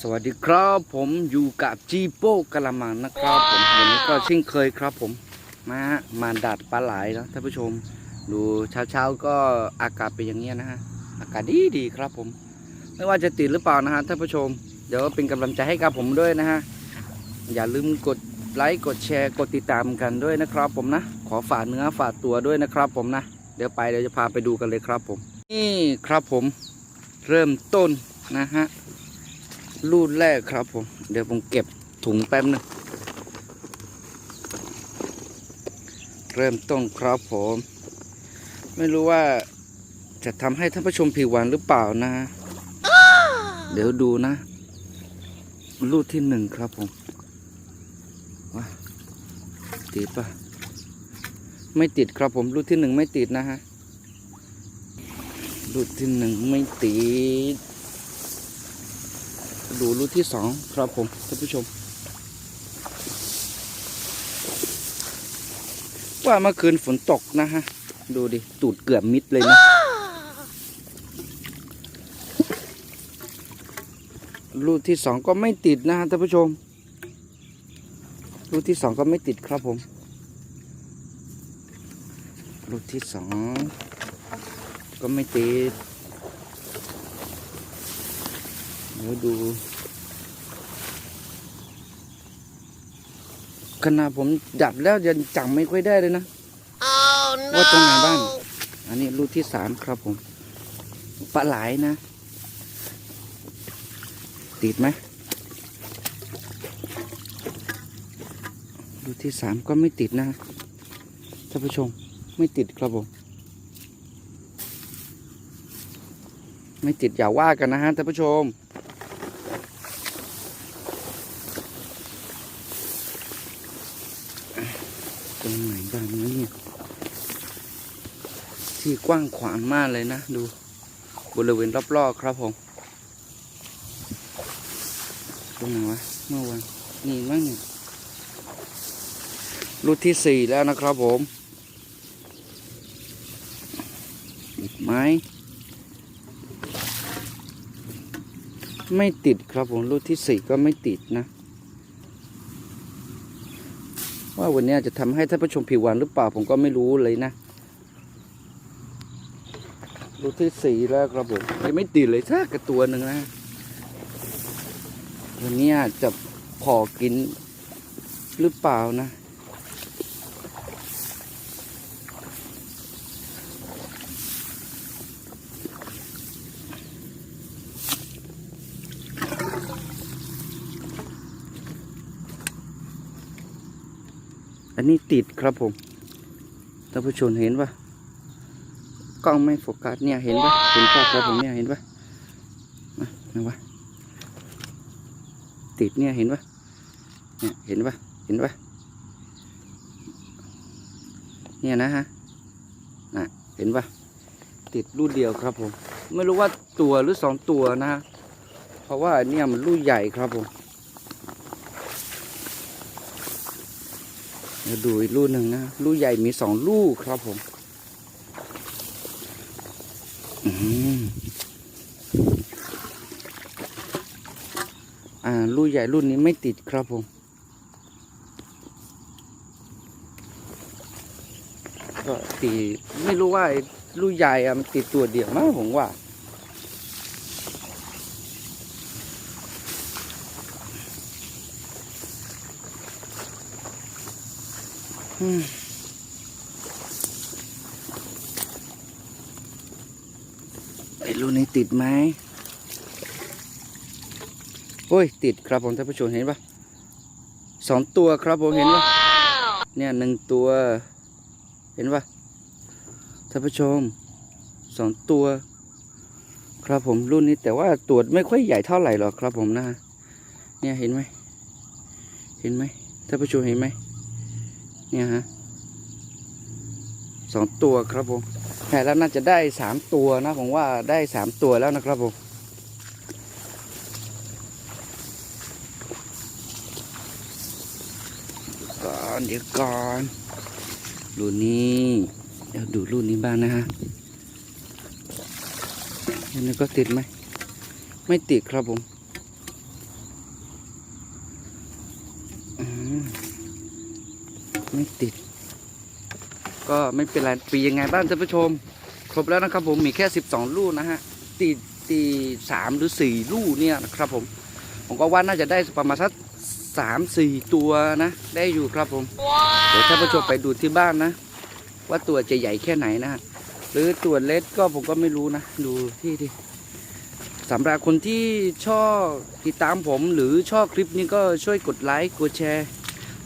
สวัสดีครับผมอยู่กับจีโป้กะละมังนะครับผมวันนี้ก็เช่นเคยครับผมมามาดัดปลาไหลแล้วท่านผู้ชม ดูเช้าๆก็อากาศเป็นอย่างเงี้ยนะฮะอากาศดีดีๆครับผม ไม่ว่าจะติดหรือเปล่านะฮะท่านผู้ชม เดี๋ยวเป็นกำลังใจให้กับผมด้วยนะฮะอย่าลืมกดไลค์กดแชร์กดติดตามกันด้วยนะครับผมนะ ขอฝากเนื้อฝากตัวด้วยนะครับผมนะ เดี๋ยวไปเดี๋ยวจะพาไปดูกันเลยครับผม นี่ครับผมเริ่มต้นนะฮะ รูดแรกครับผม เดี๋ยวผมเก็บถุงแป๊บหนึงเริ่มต้นครับผม ไม่รู้ว่าจะทำให้ท่านผู้ชมผิวหวานหรือเปล่านะ เดี๋ยวดูนะ รูดที่หนึ่งครับผมว่าติดปะไม่ติดครับผม รูดที่หนึ่งไม่ติดนะฮะรูดที่หนึ่งไม่ติด ดูรูที่สองครับผมท่านผู้ชม ว่าเมื่อคืนฝนตกนะฮะ ดูดิ ตูดเกือบมิดเลยนะรูปที่สองก็ไม่ติดนะฮะท่านผู้ชม รูปที่สองก็ไม่ติดครับผม รูปที่สองก็ไม่ติด เดี๋ยวดูขณะผมจับแล้วยังจำไม่ค่อยได้เลยนะ Oh ว่าตรงไหนบ้าง no! อันนี้รูปที่สามครับผมปลาไหลนะ ติดไหมรูปที่สามก็ไม่ติดนะท่านผู้ชมไม่ติดครับผม ไม่ติดอย่าว่ากันนะฮะท่านผู้ชม ตรงไหนบ้างนะเนี่ยที่กว้างขวางมากเลยนะดูบริเวณรอบๆครับผมตรงไหนวะเมื่อวันนี่มั้งเนี่ยรูทที่สี่แล้วนะครับผมติดไหมไม่ติดครับผมรูทที่สี่ก็ไม่ติดนะ ว่าวันนี้จะทำให้ท่านผู้ชมผิวหวานหรือเปล่าผมก็ไม่รู้เลยนะรูที่สี่แล้วครับผมยังไม่ติดเลยสักกระตัวหนึ่งนะวันนี้จะพอกินหรือเปล่านะ อันนี้ติดครับผมท่านผู้ชมเห็นปะกล้องไม่โฟกัสเนี่ยเห็นปะเห็นปะครับผมเนี่ยเห็นปะมาเห็นปะติดเนี่ยเห็นปะเนี่ยเห็นปะเห็นปะเนี่ยนะฮะน่ะเห็นปะติดรูดเดียวครับผม ไม่รู้ว่าตัวหรือสองตัวนะฮะเพราะว่าเนี่ยมันรูดใหญ่ครับผม เดี๋ยวดูอีกลูกหนึ่งนะลูกใหญ่มีสองลูกครับผมอืมอ่าลูกใหญ่รุ่นนี้ไม่ติดครับผมก็ตีไม่รู้ว่าไอ้ลูกใหญ่อะมันติดตัวเดียวมั้งผมว่า อืมไอ้ลูกนี้ติดไหมโอ้ย ติดครับผมท่านผู้ชมเห็นปะสองตัวครับผมเห็นปะเนี่ยหนึ่งตัว เห็นปะท่านผู้ชมสองตัว ครับผมรุ่นนี้แต่ว่าตัวไม่ค่อยใหญ่เท่าไหร่หรอกครับผมนะ เนี่ยเห็นไหมเห็นไหมท่านผู้ชมเห็นไหม นี่ฮะสองตัวครับผมแห่แล้วน่าจะได้สามตัวนะผมว่าได้สามตัวแล้วนะครับผมก่อนเดี๋ยวก่อนรุ่นนี้เดี๋ยวดูรุ่นนี้บ้างนะฮะอันนี้ก็ติดไหมไม่ติดครับผมอืม ไม่ติด ก็ไม่เป็นไรปียังไงบ้างท่านผู้ชม ครบแล้วนะครับผมมีแค่ 12 ลูกนะฮะตีตีสามหรือสี่ลูกเนี่ยนะครับผม ผมก็ว่าน่าจะได้ประมาณสักสามสี่ตัวนะ ได้อยู่ครับผม เดี๋ยวท่านผู้ชมไปดูที่บ้านนะ ว่าตัวจะใหญ่แค่ไหนนะหรือตัวเล็กก็ผมก็ไม่รู้นะ ดูที่ที่สำหรับคนที่ชอบติดตามผมหรือชอบคลิปนี้ก็ช่วยกดไลค์กดแชร์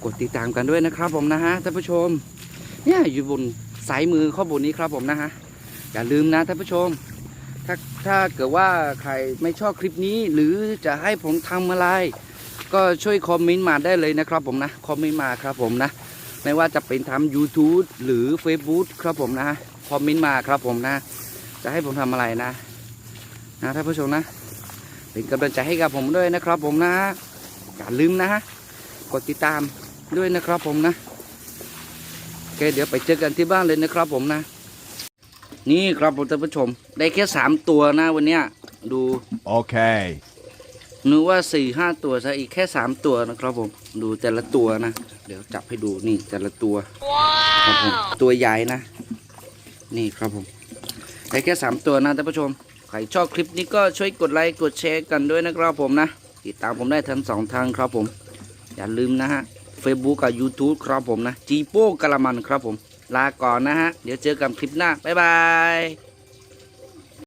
กดติดตามกันด้วยนะครับผมนะฮะท่านผู้ชม เนี่ยอยู่บนสายมือข้อบนนี้ครับผมนะฮะอย่าลืมนะท่านผู้ชม ถ้าถ้าเกิดว่าใครไม่ชอบคลิปนี้ หรือจะให้ผมทำอะไร ก็ช่วยคอมเมนต์มาได้เลยนะครับผมนะคอมเมนต์มาครับผมนะไม่ว่าจะเป็นทำ YouTube หรือ Facebook ครับผมนะคอมเมนต์มาครับผมนะ จะให้ผมทำอะไรนะนะท่านผู้ชมนะเป็นกำลังใจให้กับผมด้วยนะครับผมนะอย่าลืมนะกดติดตาม ด้วยนะครับผมนะโอเคเดี๋ยวไปเจอกันที่บ้านเลยนะครับผมนะ นี่ครับผมท่านผู้ชม ได้แค่สามตัวนะวันเนี้ยดู Okay. นึกว่าสี่ห้าตัวซะอีกแค่สามตัวนะครับผมดูแต่ละตัวนะ เดี๋ยวจับให้ดูนี่แต่ละตัวครับผมตัวใหญ่นะ นี่ครับผมได้แค่สามตัวนะท่านผู้ชมใครชอบคลิปนี้ก็ช่วยกดไลค์กดแชร์กันด้วยนะครับผมนะ ติดตามผมได้ทั้งสองทางครับผม อย่าลืมนะฮะ Facebook กับ YouTube ครับผมนะ จีโป้กะละมันครับผม ลาก่อนนะฮะ เดี๋ยวเจอกันคลิปหน้า บ๊ายบาย